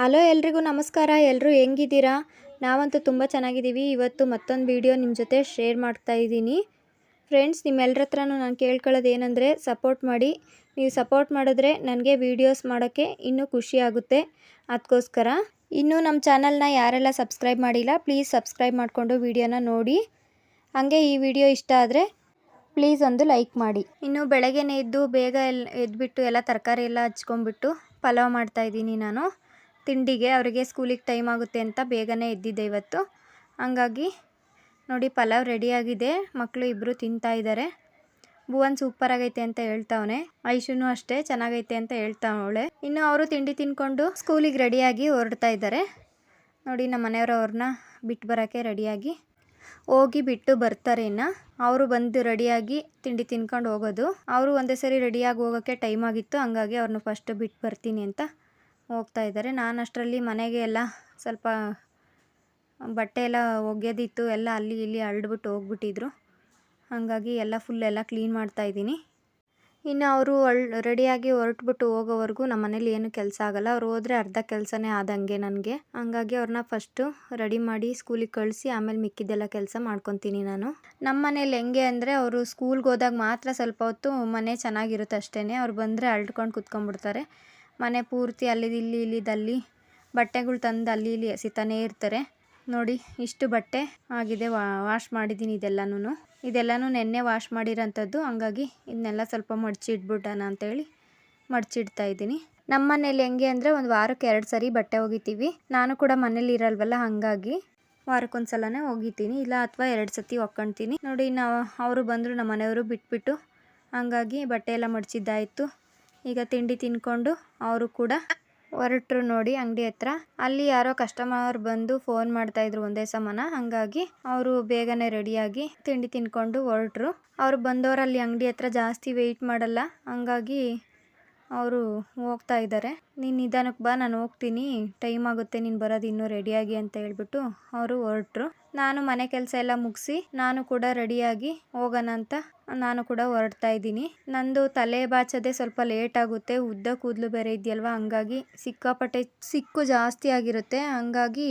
Hello ಎಲ್ರಿಗೂ ನಮಸ್ಕಾರ. ಎಲ್ಲರೂ ಹೆಂಗಿದ್ದೀರಾ? ನಾವಂತೂ ತುಂಬ ಚೆನ್ನಾಗಿದ್ದೀವಿ. ಇವತ್ತು ಮತ್ತೊಂದು ವಿಡಿಯೋ ನಿಮ್ಮ ಜೊತೆ ಶೇರ್ ಮಾಡ್ತಾ ಇದ್ದೀನಿ. ಫ್ರೆಂಡ್ಸ್ ನಿಮ್ಮೆಲ್ಲರ ಹತ್ರನೂ ನಾನು ಕೇಳ್ಕೊಳ್ಳೋದು ಏನಂದರೆ ಸಪೋರ್ಟ್ ಮಾಡಿ. ನೀವು ಸಪೋರ್ಟ್ ಮಾಡಿದ್ರೆ ನನಗೆ ವೀಡಿಯೋಸ್ ಮಾಡೋಕ್ಕೆ ಇನ್ನೂ ಖುಷಿ ಆಗುತ್ತೆ. ಅದಕ್ಕೋಸ್ಕರ ಇನ್ನೂ ನಮ್ಮ ಚಾನಲ್ನ ಯಾರೆಲ್ಲ ಸಬ್ಸ್ಕ್ರೈಬ್ ಮಾಡಿಲ್ಲ, ಪ್ಲೀಸ್ ಸಬ್ಸ್ಕ್ರೈಬ್ ಮಾಡಿಕೊಂಡು ವಿಡಿಯೋನ ನೋಡಿ. ಹಾಗೆ ಈ ವಿಡಿಯೋ ಇಷ್ಟ ಆದರೆ ಪ್ಲೀಸ್ ಒಂದು ಲೈಕ್ ಮಾಡಿ. ಇನ್ನು ಬೆಳಗ್ಗೆನೇ ಎದ್ದು ಬೇಗ ಎಲ್ಲ ಎದ್ದುಬಿಟ್ಟು ಎಲ್ಲ ತರಕಾರಿ ಎಲ್ಲ ಹಚ್ಕೊಂಡ್ಬಿಟ್ಟು ಪಲಾವ್ ಮಾಡ್ತಾ ಇದ್ದೀನಿ ನಾನು. ತಿಂಡಿಗೆ ಅವರಿಗೆ ಸ್ಕೂಲಿಗೆ ಟೈಮ್ ಆಗುತ್ತೆ ಅಂತ ಬೇಗನೆ ಎದ್ದಿದ್ದೆ ಇವತ್ತು. ಹಂಗಾಗಿ ನೋಡಿ ಪಲಾವ್ ರೆಡಿಯಾಗಿದೆ. ಮಕ್ಕಳು ಇಬ್ಬರು ತಿಂತಾ ಇದ್ದಾರೆ ಭುವನ್ ಸೂಪರ್ ಆಗೈತೆ ಅಂತ ಹೇಳ್ತಾವನೆ. ಐಶುನು ಅಷ್ಟೇ ಚೆನ್ನಾಗೈತೆ ಅಂತ ಹೇಳ್ತಾವಳೆ. ಇನ್ನು ಅವರು ತಿಂಡಿ ತಿನ್ಕೊಂಡು ಸ್ಕೂಲಿಗೆ ರೆಡಿಯಾಗಿ ಹೊರಡ್ತಾ ಇದ್ದಾರೆ ನೋಡಿ ನಮ್ಮ ಮನೆಯವರು ಅವ್ರನ್ನ ಬಿಟ್ಟು ಬರೋಕ್ಕೆ ರೆಡಿಯಾಗಿ ಹೋಗಿ ಬಿಟ್ಟು ಬರ್ತಾರೆ ಇನ್ನು. ಅವರು ಬಂದು ರೆಡಿಯಾಗಿ ತಿಂಡಿ ತಿನ್ಕೊಂಡು ಹೋಗೋದು. ಅವರು ಒಂದೇ ಸರಿ ರೆಡಿಯಾಗಿ ಹೋಗೋಕ್ಕೆ ಟೈಮ್ ಆಗಿತ್ತು. ಹಂಗಾಗಿ ಅವ್ರನ್ನ ಫಸ್ಟ್ ಬಿಟ್ಟು ಬರ್ತೀನಿ ಅಂತ ಹೋಗ್ತಾ ಇದ್ದಾರೆ. ನಾನು ಅಷ್ಟರಲ್ಲಿ ಮನೆಗೆ ಎಲ್ಲ ಸ್ವಲ್ಪ ಬಟ್ಟೆ ಎಲ್ಲ ಒಗೆಯೋದಿತ್ತು ಎಲ್ಲ ಅಲ್ಲಿ ಇಲ್ಲಿ ಹರಡ್ಬಿಟ್ಟು ಹೋಗ್ಬಿಟ್ಟಿದ್ರು. ಹಾಗಾಗಿ ಎಲ್ಲ ಫುಲ್ ಎಲ್ಲ ಕ್ಲೀನ್ ಮಾಡ್ತಾ ಇದ್ದೀನಿ. ಇನ್ನು ಅವರು ಅಳ್ ರೆಡಿಯಾಗಿ ಹೊರಟ್ಬಿಟ್ಟು ಹೋಗೋವರೆಗೂ ನಮ್ಮ ಮನೇಲಿ ಏನು ಕೆಲಸ ಆಗಲ್ಲ. ಅವ್ರು ಹೋದರೆ ಅರ್ಧ ಕೆಲಸನೇ ಆದಂಗೆ ನನಗೆ. ಹಂಗಾಗಿ ಅವ್ರನ್ನ ಫಸ್ಟು ರೆಡಿ ಮಾಡಿ ಸ್ಕೂಲಿಗೆ ಕಳಿಸಿ ಆಮೇಲೆ ಮಿಕ್ಕಿದ್ದೆಲ್ಲ ಕೆಲಸ ಮಾಡ್ಕೊತೀನಿ ನಾನು. ನಮ್ಮ ಮನೇಲಿ ಹೆಂಗೆ ಅಂದರೆ ಅವರು ಸ್ಕೂಲ್ಗೆ ಹೋದಾಗ ಮಾತ್ರ ಸ್ವಲ್ಪ ಹೊತ್ತು ಮನೆ ಚೆನ್ನಾಗಿರುತ್ತೆ ಅಷ್ಟೇ ಅವ್ರು ಬಂದರೆ ಅಳ್ಕೊಂಡು ಕುತ್ಕೊಂಡ್ಬಿಡ್ತಾರೆ. ಮನೆ ಪೂರ್ತಿ ಅಲ್ಲಿದ್ದು ಇಲ್ಲಿ ಇಲ್ಲಿದಲ್ಲಿ ಬಟ್ಟೆಗಳು ತಂದು ಅಲ್ಲಿ ಇಲ್ಲಿ ಎಸಿತಾನೇ ಇರ್ತಾರೆ. ನೋಡಿ, ಇಷ್ಟು ಬಟ್ಟೆ ಆಗಿದೆ. ವಾಶ್ ಮಾಡಿದ್ದೀನಿ ಇದೆಲ್ಲನೂ ಇದೆಲ್ಲನೂ ನೆನ್ನೆ ವಾಶ್ ಮಾಡಿರೋಂಥದ್ದು. ಹಂಗಾಗಿ ಇದನ್ನೆಲ್ಲ ಸ್ವಲ್ಪ ಮಡ್ಚಿಟ್ಬಿಡೋಣ ಅಂತೇಳಿ ಮಡ್ಚಿಡ್ತಾ ಇದ್ದೀನಿ. ನಮ್ಮ ಮನೇಲಿ ಹೆಂಗೆ ಅಂದರೆ ಒಂದು ವಾರಕ್ಕೆ ಎರಡು ಸರಿ ಬಟ್ಟೆ ಒಗಿತೀವಿ. ನಾನು ಕೂಡ ಮನೇಲಿ ಇರಲ್ವಲ್ಲ, ಹಾಗಾಗಿ ವಾರಕ್ಕೊಂದು ಸಲನೇ ಒಗಿತೀನಿ. ಇಲ್ಲ ಅಥವಾ ಎರಡು ಸತಿ ಒಕ್ಕೊಳ್ತೀನಿ ನೋಡಿ, ನಾವು, ಅವರು ಬಂದರು ನಮ್ಮ ಮನೆಯವರು ಬಿಟ್ಬಿಟ್ಟು ಹಂಗಾಗಿ ಬಟ್ಟೆ ಎಲ್ಲ ಮಡ್ಚಿದ್ದಾಯಿತು. ಈಗ ತಿಂಡಿ ತಿನ್ಕೊಂಡು ಅವರು ಕೂಡ ಹೊರಟ್ರು ನೋಡಿ ಅಂಗಡಿ ಹತ್ರ. ಅಲ್ಲಿ ಯಾರೋ ಕಸ್ಟಮರ್ ಬಂದು ಫೋನ್ ಮಾಡ್ತಾ ಇದ್ರು ಒಂದೇ ಸಮಾನ. ಹಂಗಾಗಿ ಅವರು ಬೇಗನೆ ರೆಡಿಯಾಗಿ ತಿಂಡಿ ತಿನ್ಕೊಂಡು ಹೊರಟ್ರು. ಅವ್ರು ಬಂದವರಲ್ಲಿ ಅಂಗಡಿ ಹತ್ರ ಜಾಸ್ತಿ ವೆಯ್ಟ್ ಮಾಡಲ್ಲ. ಹಂಗಾಗಿ ಅವರು ಹೋಗ್ತಾ ಇದ್ದಾರೆ. ನೀನು ನಿಧಾನಕ್ಕೆ ಬಾ, ನಾನು ಹೋಗ್ತೀನಿ. ಟೈಮ್ ಆಗುತ್ತೆ, ನೀನು ಬರೋದು ಇನ್ನೂ ರೆಡಿಯಾಗಿ ಅಂತ ಹೇಳ್ಬಿಟ್ಟು ಅವರು ಹೊರಟ್ರು. ನಾನು ಮನೆ ಕೆಲಸ ಎಲ್ಲ ಮುಗಿಸಿ ನಾನು ಕೂಡ ರೆಡಿಯಾಗಿ ಹೋಗೋಣ ಅಂತ ನಾನು ಕೂಡ ಹೊರಡ್ತಾ ಇದ್ದೀನಿ. ನಂದು ತಲೆ ಬಾಚದೆ ಸ್ವಲ್ಪ ಲೇಟ್ ಆಗುತ್ತೆ. ಉದ್ದ ಕೂದಲು ಬೇರೆ ಇದೆಯಲ್ವ? ಹಂಗಾಗಿ ಸಿಕ್ಕಾಪಟ್ಟೆ ಸಿಕ್ಕು ಜಾಸ್ತಿ ಆಗಿರುತ್ತೆ. ಹಂಗಾಗಿ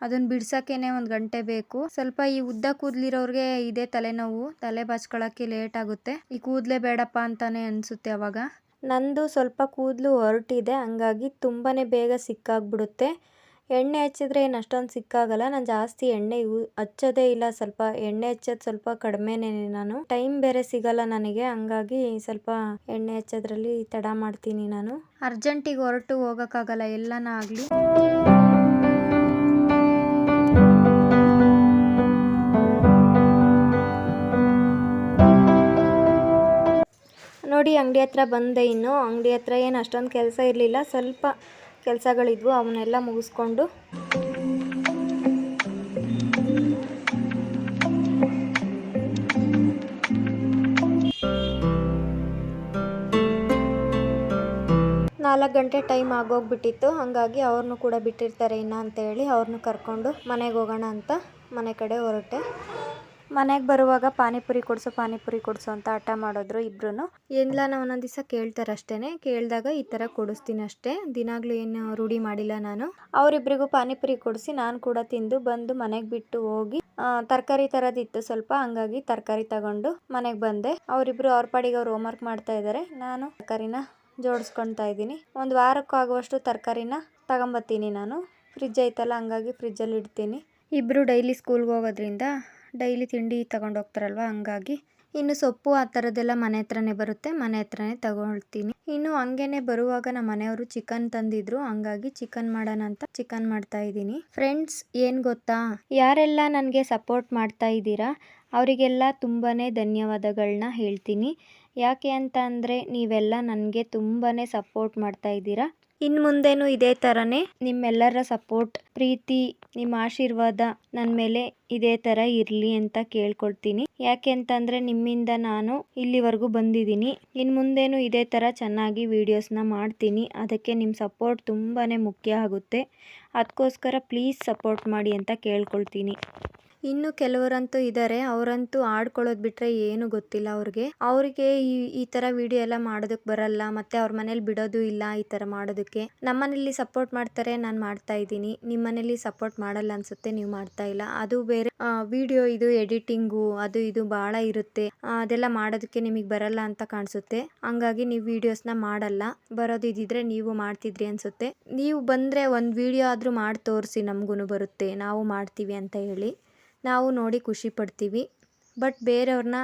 ಅದನ್ನು ಬಿಡ್ಸೋಕ್ಕೇನೆ ಒಂದು ಗಂಟೆ ಬೇಕು. ಸ್ವಲ್ಪ ಈ ಉದ್ದ ಕೂದಲಿರೋರಿಗೆ ಇದೇ ತಲೆನೋವು. ತಲೆ ಬಾಚ್ಕೊಳ್ಳೋಕ್ಕೆ ಲೇಟ್ ಆಗುತ್ತೆ. ಈ ಕೂದಲೇ ಬೇಡಪ್ಪ ಅಂತಾನೆ ಅನಿಸುತ್ತೆ ಅವಾಗ. ನಂದು ಸ್ವಲ್ಪ ಕೂದಲು ಹೊರಟಿದೆ. ಹಂಗಾಗಿ ತುಂಬಾ ಬೇಗ ಸಿಕ್ಕಾಗ್ಬಿಡುತ್ತೆ. ಎಣ್ಣೆ ಹಚ್ಚಿದ್ರೆ ಏನು ಅಷ್ಟೊಂದು ಸಿಕ್ಕಾಗಲ್ಲ. ನಾನು ಜಾಸ್ತಿ ಎಣ್ಣೆ ಯೂ, ಹಚ್ಚೋದೇ ಇಲ್ಲ. ಸ್ವಲ್ಪ ಎಣ್ಣೆ ಹಚ್ಚೋದು ಸ್ವಲ್ಪ ಕಡಿಮೆನೇ ನಾನು. ಟೈಮ್ ಬೇರೆ ಸಿಗಲ್ಲ ನನಗೆ. ಹಂಗಾಗಿ ಸ್ವಲ್ಪ ಎಣ್ಣೆ ಹಚ್ಚೋದ್ರಲ್ಲಿ ತಡ ಮಾಡ್ತೀನಿ ನಾನು. ಅರ್ಜೆಂಟಿಗೆ ಹೊರಟು ಹೋಗೋಕ್ಕಾಗಲ್ಲ. ಎಲ್ಲನ ಆಗಲಿ. ನೋಡಿ, ಅಂಗಡಿ ಹತ್ರ ಬಂದೆ ಇನ್ನು. ಅಂಗಡಿ ಹತ್ರ ಏನು ಅಷ್ಟೊಂದು ಕೆಲಸ ಇರಲಿಲ್ಲ. ಸ್ವಲ್ಪ ಕೆಲಸಗಳಿದ್ವು, ಅವನ್ನೆಲ್ಲ ಮುಗಿಸ್ಕೊಂಡು. ನಾಲ್ಕು ಗಂಟೆ ಟೈಮ್ ಆಗೋಗ್ಬಿಟ್ಟಿತ್ತು, ಹಾಗಾಗಿ ಅವ್ರನ್ನೂ ಕೂಡ ಬಿಟ್ಟಿರ್ತಾರೆ ಇನ್ನು ಅಂತೇಳಿ ಅವ್ರನ್ನೂ ಕರ್ಕೊಂಡು ಮನೆಗೆ ಹೋಗೋಣ ಅಂತ ಮನೆ ಕಡೆ ಹೊರಟೆ. ಮನೆಗೆ ಬರುವಾಗ ಪಾನಿಪುರಿ ಕೊಡಿಸು ಪಾನಿಪುರಿ ಕೊಡಿಸು ಅಂತ ಹಠ ಮಾಡಿದ್ರು ಇಬ್ರು ಏನಿಲ್ಲ ಒಂದೊಂದು ದಿವಸ ಕೇಳ್ತಾರೆ ಅಷ್ಟೇನೆ ಕೇಳಿದಾಗ ಈ ಥರ ಕೊಡಿಸ್ತೀನಿ ಅಷ್ಟೇ. ದಿನಾಗ್ಲೂ ಏನು ರೂಢಿ ಮಾಡಿಲ್ಲ ನಾನು. ಅವರಿಬ್ಬರಿಗೂ ಪಾನಿಪುರಿ ಕೊಡಿಸಿ ನಾನು ಕೂಡ ತಿಂದು ಬಂದು ಮನೆಗೆ ಬಿಟ್ಟು ಹೋಗಿ ತರಕಾರಿ ತರದಿತ್ತು ಸ್ವಲ್ಪ, ಹಂಗಾಗಿ ತರಕಾರಿ ತಗೊಂಡು ಮನೆಗೆ ಬಂದೆ. ಅವರಿಬ್ರು ಅವ್ರ ಪಾಡಿಗೆ ಅವ್ರು ಹೋಮ್ವರ್ಕ್ ಮಾಡ್ತಾ ಇದ್ದಾರೆ ನಾನು ತರಕಾರಿನ ಜೋಡಿಸ್ಕೊಳ್ತಾ ಇದ್ದೀನಿ. ಒಂದು ವಾರಕ್ಕಾಗುವಷ್ಟು ತರಕಾರಿನ ತಗೊಂಬತ್ತೀನಿ ನಾನು. ಫ್ರಿಜ್ ಐತಲ್ಲ, ಹಂಗಾಗಿ ಫ್ರಿಜ್ಜಲ್ಲಿ ಇಡ್ತೀನಿ. ಇಬ್ಬರು ಡೈಲಿ ಸ್ಕೂಲ್ಗೆ ಹೋಗೋದ್ರಿಂದ ಡೈಲಿ ತಿಂಡಿ ತಗೊಂಡು ಹೋಗ್ತಾರಲ್ವ, ಹಂಗಾಗಿ ಇನ್ನು ಸೊಪ್ಪು ಆ ಥರದ್ದೆಲ್ಲ ಮನೆ ಹತ್ರನೇ ಬರುತ್ತೆ, ಮನೆ ಹತ್ರನೇ ತಗೊಳ್ತೀನಿ. ಇನ್ನು ಹಂಗೇನೆ ಬರುವಾಗ ನಮ್ಮ ಮನೆಯವರು ಚಿಕನ್ ತಂದಿದ್ರು, ಹಂಗಾಗಿ ಚಿಕನ್ ಮಾಡೋಣ ಅಂತ ಚಿಕನ್ ಮಾಡ್ತಾ ಇದ್ದೀನಿ. ಫ್ರೆಂಡ್ಸ್, ಏನು ಗೊತ್ತಾ? ಯಾರೆಲ್ಲ ನನಗೆ ಸಪೋರ್ಟ್ ಮಾಡ್ತಾ ಇದ್ದೀರಾ, ಅವರಿಗೆಲ್ಲ ತುಂಬಾ ಧನ್ಯವಾದಗಳನ್ನ ಹೇಳ್ತೀನಿ. ಯಾಕೆ ಅಂತ ಅಂದರೆ ನೀವೆಲ್ಲ ನನಗೆ ತುಂಬಾ ಸಪೋರ್ಟ್ ಮಾಡ್ತಾ ಇದ್ದೀರಾ. ಇನ್ನು ಮುಂದೆನೂ ಇದೇ ಥರನೇ ನಿಮ್ಮೆಲ್ಲರ ಸಪೋರ್ಟ್, ಪ್ರೀತಿ ನಿಮ್ಮ ಆಶೀರ್ವಾದ ನನ್ನ ಮೇಲೆ ಇದೇ ಥರ ಇರಲಿ ಅಂತ ಕೇಳ್ಕೊಳ್ತೀನಿ. ಯಾಕೆ ಅಂತಂದರೆ ನಿಮ್ಮಿಂದ ನಾನು ಇಲ್ಲಿವರೆಗೂ ಬಂದಿದ್ದೀನಿ. ಇನ್ ಮುಂದೇನು ಇದೇ ಥರ ಚೆನ್ನಾಗಿ ವಿಡಿಯೋಸ್ನ ಮಾಡ್ತೀನಿ. ಅದಕ್ಕೆ ನಿಮ್ಮ ಸಪೋರ್ಟ್ ತುಂಬಾ ಮುಖ್ಯ ಆಗುತ್ತೆ. ಅದಕ್ಕೋಸ್ಕರ ಪ್ಲೀಸ್ ಸಪೋರ್ಟ್ ಮಾಡಿ ಅಂತ ಕೇಳ್ಕೊಳ್ತೀನಿ. ಇನ್ನು ಕೆಲವರಂತೂ ಇದ್ದಾರೆ ಅವರಂತೂ ಆಡ್ಕೊಳ್ಳೋದು ಬಿಟ್ಟರೆ ಏನು ಗೊತ್ತಿಲ್ಲ ಅವ್ರಿಗೆ. ಅವರಿಗೆ ಈ ಈ ಥರ ವಿಡಿಯೋ ಎಲ್ಲ ಮಾಡೋದಕ್ಕೆ ಬರಲ್ಲ, ಮತ್ತು ಅವ್ರ ಮನೇಲಿ ಬಿಡೋದು ಇಲ್ಲ ಈ ಥರ ಮಾಡೋದಕ್ಕೆ. ನಮ್ಮ ಮನೇಲಿ ಸಪೋರ್ಟ್ ಮಾಡ್ತಾರೆ, ನಾನು ಮಾಡ್ತಾ ಇದ್ದೀನಿ. ನಿಮ್ಮ ಮನೇಲಿ ಸಪೋರ್ಟ್ ಮಾಡಲ್ಲ ಅನ್ಸುತ್ತೆ, ನೀವು ಮಾಡ್ತಾ ಇಲ್ಲ. ಅದು ಬೇರೆ ವಿಡಿಯೋ ಇದು ಎಡಿಟಿಂಗು ಅದು ಇದು ಭಾಳ ಇರುತ್ತೆ. ಅದೆಲ್ಲ ಮಾಡೋದಕ್ಕೆ ನಿಮಗೆ ಬರಲ್ಲ ಅಂತ ಕಾಣಿಸುತ್ತೆ. ಹಂಗಾಗಿ ನೀವು ವಿಡಿಯೋಸ್ನ ಮಾಡಲ್ಲ. ಬರೋದು ಇದ್ದಿದ್ರೆ ನೀವು ಮಾಡ್ತಿದ್ರಿ ಅನ್ಸುತ್ತೆ. ನೀವು ಬಂದರೆ ಒಂದು ವಿಡಿಯೋ ಆದರೂ ಮಾಡಿ ತೋರಿಸಿ ನಮಗೂ ಬರುತ್ತೆ, ನಾವು ಮಾಡ್ತೀವಿ ಅಂತ ಹೇಳಿ ನಾವು ನೋಡಿ ಖುಷಿ ಪಡ್ತೀವಿ. ಬಟ್ ಬೇರೆಯವ್ರನ್ನ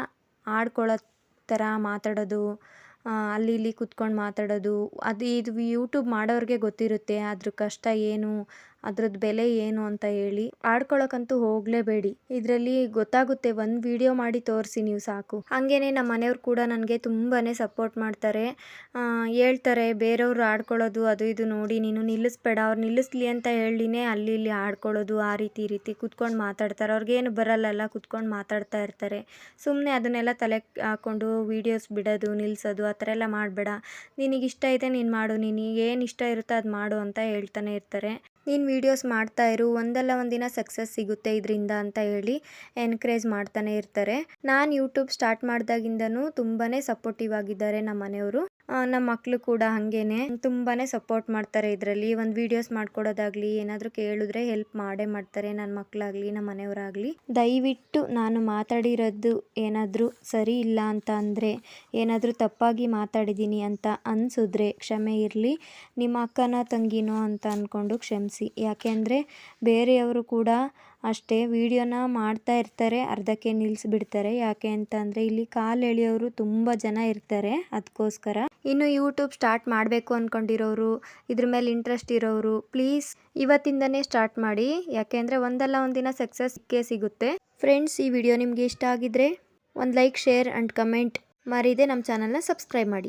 ಆಡ್ಕೊಳ್ಳೋ ಥರ ಮಾತಾಡೋದು ಅಲ್ಲಿ ಇಲ್ಲಿ ಕುತ್ಕೊಂಡು ಮಾತಾಡೋದು, ಅದು ಇದು ಯೂಟ್ಯೂಬ್ ಮಾಡೋರಿಗೆ ಗೊತ್ತಿರುತ್ತೆ, ಅದ್ರ ಕಷ್ಟ ಏನು ಅದ್ರದ್ದು ಬೆಲೆ ಏನು ಅಂತ ಹೇಳಿ ಆಡ್ಕೊಳಕ್ಕಂತೂ ಹೋಗಲೇಬೇಡಿ. ಇದರಲ್ಲಿ ಗೊತ್ತಾಗುತ್ತೆ, ಒಂದು ವಿಡಿಯೋ ಮಾಡಿ ತೋರಿಸಿ ನೀವು ಸಾಕು. ಹಾಗೇನೆ ನಮ್ಮ ಮನೆಯವ್ರು ಕೂಡ ನನಗೆ ತುಂಬಾ ಸಪೋರ್ಟ್ ಮಾಡ್ತಾರೆ. ಹೇಳ್ತಾರೆ, ಬೇರೆಯವ್ರು ಆಡ್ಕೊಳ್ಳೋದು, ಅದು ಇದು ನೋಡಿ, ನೀನು ನಿಲ್ಲಿಸ್ಬೇಡ, ಅವ್ರು ನಿಲ್ಲಿಸ್ಲಿ ಅಂತ ಹೇಳಿನೇ ಅಲ್ಲಿ ಇಲ್ಲಿ ಆಡ್ಕೊಳ್ಳೋದು, ಆ ರೀತಿ ರೀತಿ ಕುತ್ಕೊಂಡು ಮಾತಾಡ್ತಾರೆ. ಅವ್ರಿಗೇನು ಬರಲ್ಲಲ್ಲ, ಕುತ್ಕೊಂಡು ಮಾತಾಡ್ತಾ ಇರ್ತಾರೆ. ಸುಮ್ಮನೆ ಅದನ್ನೆಲ್ಲ ತಲೆ ಹಾಕ್ಕೊಂಡು ವೀಡಿಯೋಸ್ ಬಿಡೋದು ನಿಲ್ಲಿಸೋದು ಆ ಥರ ಎಲ್ಲ ಮಾಡಬೇಡ. ನಿನಗಿಷ್ಟ ಇದೆ ನೀನು ಮಾಡು ನಿನಗೆ ಏನು ಇಷ್ಟ ಇರುತ್ತೋ ಅದು ಮಾಡು ಅಂತ ಹೇಳ್ತಾನೆ ಇರ್ತಾರೆ. ನೀನು ವೀಡಿಯೋಸ್ ಮಾಡ್ತಾ ಇರು, ಒಂದಲ್ಲ ಒಂದಿನ ಸಕ್ಸಸ್ ಸಿಗುತ್ತೆ ಇದರಿಂದ ಅಂತ ಹೇಳಿ ಎನ್ಕರೇಜ್ ಮಾಡ್ತಾನೆ ಇರ್ತಾರೆ. ನಾನು ಯೂಟ್ಯೂಬ್ ಸ್ಟಾರ್ಟ್ ಮಾಡಿದಾಗಿಂದನೂ ತುಂಬಾ ಸಪೋರ್ಟಿವ್ ಆಗಿದ್ದಾರೆ ನಮ್ಮ ಮನೆಯವರು ನಮ್ಮ ಮಕ್ಕಳು ಕೂಡ ಹಾಗೇನೆ. ತುಂಬಾ ಸಪೋರ್ಟ್ ಮಾಡ್ತಾರೆ ಇದರಲ್ಲಿ. ಒಂದು ವೀಡಿಯೋಸ್ ಮಾಡ್ಕೊಡೋದಾಗ್ಲಿ, ಏನಾದರೂ ಕೇಳಿದ್ರೆ ಹೆಲ್ಪ್ ಮಾಡೇ ಮಾಡ್ತಾರೆ. ನನ್ನ ಮಕ್ಕಳಾಗಲಿ ನಮ್ಮ ಮನೆಯವರಾಗಲಿ. ದಯವಿಟ್ಟು ನಾನು ಮಾತಾಡಿರೋದು ಏನಾದರೂ ಸರಿ ಇಲ್ಲ ಅಂತ ಅಂದರೆ, ಏನಾದರೂ ತಪ್ಪಾಗಿ ಮಾತಾಡಿದ್ದೀನಿ ಅಂತ ಅನಿಸಿದ್ರೆ ಕ್ಷಮೆ ಇರಲಿ. ನಿಮ್ಮ ಅಕ್ಕನ ತಂಗಿನೋ ಅಂತ ಅಂದ್ಕೊಂಡು ಕ್ಷಮಿಸಿ. ಯಾಕೆಂದರೆ ಬೇರೆಯವರು ಕೂಡ ಅಷ್ಟೇ, ವಿಡಿಯೋನ ಮಾಡ್ತಾ ಇರ್ತಾರೆ, ಅರ್ಧಕ್ಕೆ ನಿಲ್ಲಿಸ್ಬಿಡ್ತಾರೆ ಯಾಕೆ ಅಂತಂದರೆ, ಇಲ್ಲಿ ಕಾಲು ಎಳೆಯೋರು ತುಂಬ ಜನ ಇರ್ತಾರೆ ಅದಕ್ಕೋಸ್ಕರ ಇನ್ನು ಯೂಟ್ಯೂಬ್ ಸ್ಟಾರ್ಟ್ ಮಾಡಬೇಕು ಅಂದ್ಕೊಂಡಿರೋರು ಇದ್ರ ಮೇಲೆ ಇಂಟ್ರೆಸ್ಟ್ ಇರೋರು ಪ್ಲೀಸ್ ಇವತ್ತಿಂದನೇ ಸ್ಟಾರ್ಟ್ ಮಾಡಿ. ಯಾಕೆಂದರೆ ಒಂದಲ್ಲ ಒಂದಿನ ಸಕ್ಸಸ್ ಸಿಗುತ್ತೆ. ಫ್ರೆಂಡ್ಸ್ ಈ ವಿಡಿಯೋ ನಿಮಗೆ ಇಷ್ಟ ಆಗಿದ್ರೆ, ಒಂದು ಲೈಕ್ ಶೇರ್ ಆ್ಯಂಡ್ ಕಮೆಂಟ್ ಮರೀದೆ ನಮ್ಮ ಚಾನಲ್ನ ಸಬ್ಸ್ಕ್ರೈಬ್ ಮಾಡಿ.